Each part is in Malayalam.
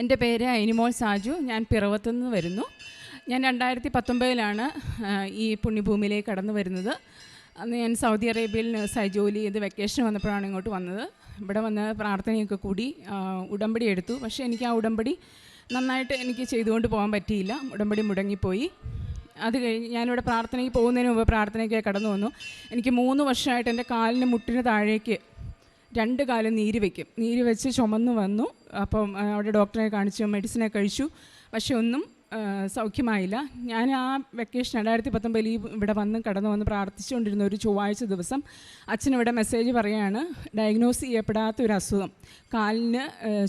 എന്റെ പേര് അനിമോൾ സാജു. ഞാൻ പിറവത്തു നിന്ന് വരുന്നു. ഞാൻ രണ്ടായിരത്തി പത്തൊമ്പതിലാണ് ഈ പുണ്യഭൂമിയിലേക്ക് കടന്നു വരുന്നത്. അന്ന് ഞാൻ സൗദി അറേബ്യയിൽ നഴ്സായി ജോലി ചെയ്ത് വെക്കേഷൻ വന്നപ്പോഴാണ് ഇങ്ങോട്ട് വന്നത്. ഇവിടെ വന്ന് പ്രാർത്ഥനയൊക്കെ കൂടി ഉടമ്പടി എടുത്തു. പക്ഷേ എനിക്ക് ആ ഉടമ്പടി നന്നായിട്ട് എനിക്ക് ചെയ്തുകൊണ്ട് പോകാൻ പറ്റിയില്ല. ഉടമ്പടി മുടങ്ങിപ്പോയി. അത് കഴിഞ്ഞ് ഞാനിവിടെ പ്രാർത്ഥനയ്ക്ക് പോകുന്നതിന് മുമ്പ് പ്രാർത്ഥനയ്ക്ക് കടന്നു വന്നു. എനിക്ക് മൂന്ന് വർഷമായിട്ട് എന്റെ കാലിന് മുട്ടിന് താഴേക്ക് രണ്ട് കാലം നീര് വെക്കും. നീര് വെച്ച് ചുമന്നു വന്നു. അപ്പം അവിടെ ഡോക്ടറെ കാണിച്ചു മെഡിസിനെ കഴിച്ചു. പക്ഷെ ഒന്നും സൗഖ്യമായില്ല. ഞാൻ ആ വെക്കേഷൻ രണ്ടായിരത്തി പത്തൊമ്പതിൽ ഇവിടെ വന്ന് കടന്നു വന്ന് പ്രാർത്ഥിച്ചുകൊണ്ടിരുന്ന ഒരു ചൊവ്വാഴ്ച ദിവസം അച്ഛനിവിടെ മെസ്സേജ് പറയാണ് ഡയഗ്നോസ് ചെയ്യപ്പെടാത്ത ഒരു അസുഖം. കാലിന്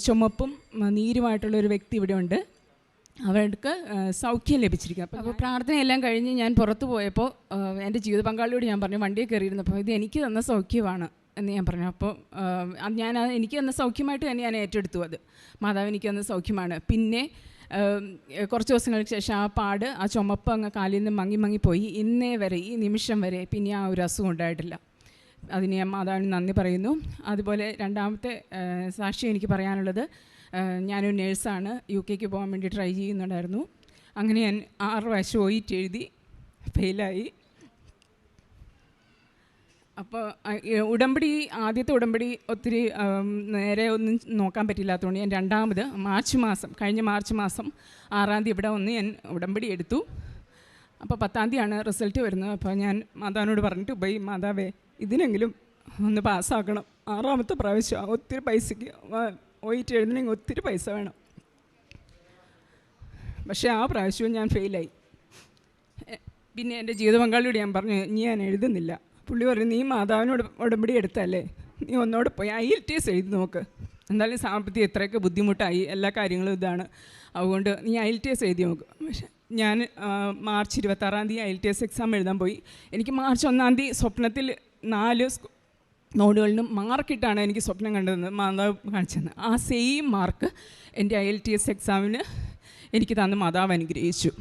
ചുമപ്പും നീരുമായിട്ടുള്ള ഒരു വ്യക്തി ഇവിടെ ഉണ്ട്. അവർക്ക് സൗഖ്യം ലഭിച്ചിരിക്കും അപ്പോൾ അപ്പോൾ പ്രാർത്ഥനയെല്ലാം കഴിഞ്ഞ് ഞാൻ പുറത്തു പോയപ്പോൾ എന്റെ ജീവിത പങ്കാളിയോട് ഞാൻ പറഞ്ഞു വണ്ടിയിൽ കയറിയിരുന്നപ്പോൾ ഇത് എനിക്ക് തന്ന സൗഖ്യമാണ്. എന്ന് ഞാൻ പറഞ്ഞു. അപ്പോൾ ഞാൻ എനിക്ക് തന്ന സൗഖ്യമായിട്ട് തന്നെ ഞാൻ ഏറ്റെടുത്തു അത്. മാതാവ് എനിക്ക് തന്ന സൗഖ്യമാണ്. പിന്നെ കുറച്ച് ദിവസങ്ങൾക്ക് ശേഷം ആ പാട് ആ ചുമപ്പ് അങ്ങ് കാലിൽ നിന്ന് മങ്ങി മങ്ങിപ്പോയി ഇന്നേ വരെ ഈ നിമിഷം വരെ പിന്നെ ആ ഒരു അസുഖം ഉണ്ടായിട്ടില്ല. അതിന് ഞാൻ മാതാവിന് നന്ദി പറയുന്നു. അതുപോലെ രണ്ടാമത്തെ സാക്ഷി എനിക്ക് പറയാനുള്ളത് ഞാനൊരു നേഴ്സാണ്. യു കെക്ക് പോകാൻ വേണ്ടി ട്രൈ ചെയ്യുന്നുണ്ടായിരുന്നു. അങ്ങനെ ഞാൻ ആറ് വയസ്സ് പോയിട്ട് എഴുതി ഫെയിലായി. അപ്പോൾ ഉടമ്പടി ആദ്യത്തെ ഉടമ്പടി ഒത്തിരി നേരെ ഒന്നും നോക്കാൻ പറ്റില്ലാത്തതുകൊണ്ട് ഞാൻ രണ്ടാമത് മാർച്ച് മാസം കഴിഞ്ഞ മാർച്ച് മാസം ആറാം തീയതി ഇവിടെ ഒന്ന് ഞാൻ ഉടമ്പടി എടുത്തു. അപ്പോൾ പത്താം തീയതിയാണ് റിസൾട്ട് വരുന്നത്. അപ്പോൾ ഞാൻ മാതാവിനോട് പറഞ്ഞിട്ട് പോയി മാതാവേ ഇതിനെങ്കിലും ഒന്ന് പാസ്സാക്കണം. ആറാമത്തെ പ്രാവശ്യം ഒത്തിരി പൈസയ്ക്ക് പോയിട്ട് എഴുതണമെങ്കിൽ ഒത്തിരി പൈസ വേണം. പക്ഷേ ആ പ്രാവശ്യവും ഞാൻ ഫെയിലായി. പിന്നെ എന്റെ ജീവിത പങ്കാളിയോട് ഞാൻ പറഞ്ഞു ഇനി ഞാൻ എഴുതുന്നില്ല. പുള്ളി പറഞ്ഞു നീ മാതാവിനോട് ഉടമ്പടി എടുത്തല്ലേ? നീ ഒന്നോട് പോയി ഐ എൽ ടി എസ് എഴുതി നോക്ക്. എന്തായാലും സാമ്പത്തികം ഇത്രയൊക്കെ ബുദ്ധിമുട്ടായി. എല്ലാ കാര്യങ്ങളും ഇതാണ്. അതുകൊണ്ട് നീ ഐ എൽ ടി എസ് എഴുതി നോക്ക്. പക്ഷേ ഞാൻ മാർച്ച് ഇരുപത്താറാം തീയതി I L T S exam എഴുതാൻ പോയി. എനിക്ക് മാർച്ച് ഒന്നാം തീയതി സ്വപ്നത്തിൽ നാല് നോഡുകളിലും മാർക്കിട്ടാണ് എനിക്ക് സ്വപ്നം കണ്ടത്. മാതാവ് കാണിച്ചത് ആ സെയിം മാർക്ക് എന്റെ ഐ എൽ ടി എസ് എക്സാമിന് എനിക്ക് തന്ന് മാതാവ് അനുഗ്രഹിച്ചു.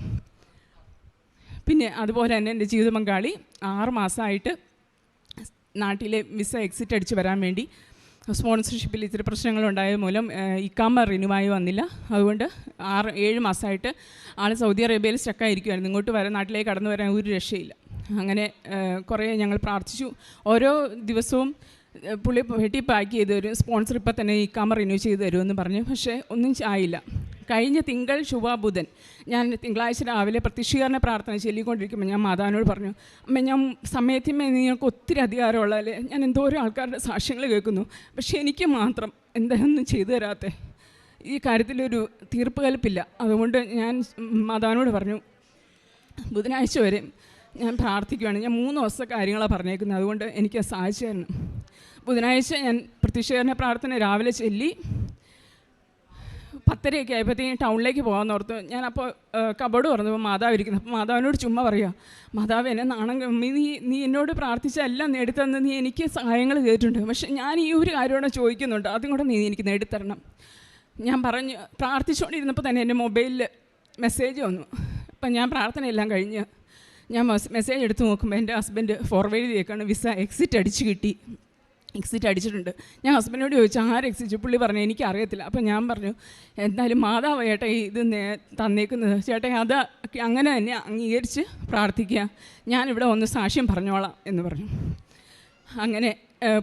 പിന്നെ അതുപോലെ തന്നെ എന്റെ ജീവിത പങ്കാളി ആറ് മാസമായിട്ട് നാട്ടിലെ വിസ എക്സിറ്റ് അടിച്ച് വരാൻ വേണ്ടി സ്പോൺസർഷിപ്പിൽ ഇത്തിരി പ്രശ്നങ്ങളുണ്ടായത് മൂലം ഇക്കാമ റിന്യൂവായി വന്നില്ല. അതുകൊണ്ട് ആറ് ഏഴ് മാസമായിട്ട് ആൾ സൗദി അറേബ്യയിൽ സ്റ്റക്കായിരിക്കുമായിരുന്നു ഇങ്ങോട്ട് വരാൻ നാട്ടിലേക്ക് കടന്നു വരാൻ ഒരു രക്ഷയില്ല. അങ്ങനെ കുറേ ഞങ്ങൾ പ്രാർത്ഥിച്ചു. ഓരോ ദിവസവും പുള്ളി വെട്ടി പാക്ക് ചെയ്ത് തരും. സ്പോൺസർ ഇപ്പം തന്നെ ഇക്കാമ റിന്യൂ ചെയ്ത് തരുമെന്ന് പറഞ്ഞു. പക്ഷേ ഒന്നും ആയില്ല. കഴിഞ്ഞ തിങ്കൾ ചൊവ്വ ബുധൻ. ഞാൻ തിങ്കളാഴ്ച രാവിലെ പ്രതിഷ്ഠീകരണ പ്രാർത്ഥന ചൊല്ലിക്കൊണ്ടിരിക്കുമ്പോൾ ഞാൻ മാതാവിനോട് പറഞ്ഞു അമ്മ ഞാൻ സമയത്തിന്മേ നിങ്ങൾക്ക് ഒത്തിരി അധികാരമുള്ള അല്ലേ? ഞാൻ എന്തോരം ആൾക്കാരുടെ സാക്ഷ്യങ്ങൾ കേൾക്കുന്നു. പക്ഷേ എനിക്ക് മാത്രം എന്തൊന്നും ചെയ്തു തരാത്തേ. ഈ കാര്യത്തിലൊരു തീർപ്പ് കൽപ്പില്ല. അതുകൊണ്ട് ഞാൻ മാതാവിനോട് പറഞ്ഞു ബുധനാഴ്ച വരെ ഞാൻ പ്രാർത്ഥിക്കുകയാണ് ഞാൻ മൂന്ന് ദിവസത്തെ കാര്യങ്ങളാണ് പറഞ്ഞേക്കുന്നത്. അതുകൊണ്ട് എനിക്ക് സാധിച്ചു തരണം. ബുധനാഴ്ച ഞാൻ പ്രതിഷേധന പ്രാർത്ഥന രാവിലെ ചൊല്ലി പത്തരയൊക്കെ ആയപ്പോഴത്തേക്കും ടൗണിലേക്ക് പോകാമെന്ന് ഓർത്ത്. ഞാൻ അപ്പോൾ കബോർഡ് പറഞ്ഞപ്പോൾ മാതാവ് ഇരിക്കുന്നു അപ്പോൾ മാതാവിനോട് ചുമ്മാ പറയുക മാതാവ് എന്നെ നാണം നീ നീ എന്നോട് പ്രാർത്ഥിച്ച എല്ലാം നേടിത്തന്ന്. നീ എനിക്ക് സഹായങ്ങൾ ചെയ്തിട്ടുണ്ട്. പക്ഷേ ഞാൻ ഈ ഒരു കാര്യമാണ് ചോദിക്കുന്നുണ്ട്. അതും കൂടെ നീ എനിക്ക് നേടിത്തരണം. ഞാൻ പറഞ്ഞു പ്രാർത്ഥിച്ചുകൊണ്ടിരുന്നപ്പോൾ തന്നെ എന്റെ മൊബൈലിൽ മെസ്സേജ് വന്നു. അപ്പം ഞാൻ പ്രാർത്ഥനയെല്ലാം കഴിഞ്ഞ് ഞാൻ മെസ്സേജ് എടുത്ത് നോക്കുമ്പോൾ എന്റെ ഹസ്ബൻഡ് ഫോർവേഡ് ചെയ്തേക്കാണ് വിസ എക്സിറ്റ് അടിച്ച് കിട്ടി. എക്സിറ്റ് അടിച്ചിട്ടുണ്ട്. ഞാൻ ഹസ്ബൻഡിനോട് ചോദിച്ചു ആര് എക്സിറ്റ് പുള്ളി പറഞ്ഞു എനിക്ക് അറിയത്തില്ല അപ്പം ഞാൻ പറഞ്ഞു എന്തായാലും മാതാവ് ചേട്ടാ ഇത് തന്നേക്കുന്നത്. ചേട്ടാ അത് അങ്ങനെ തന്നെ അംഗീകരിച്ച് പ്രാർത്ഥിക്കുക. ഞാനിവിടെ ഒന്ന് സാക്ഷ്യം പറഞ്ഞോളാം എന്ന് പറഞ്ഞു. അങ്ങനെ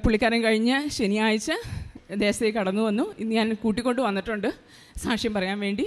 പുള്ളിക്കാരൻ കഴിഞ്ഞ് ശനിയാഴ്ച ദേശത്തേക്ക് കടന്നു വന്നു. ഇന്ന് ഞാൻ കൂട്ടിക്കൊണ്ട് വന്നിട്ടുണ്ട് സാക്ഷ്യം പറയാൻ വേണ്ടി.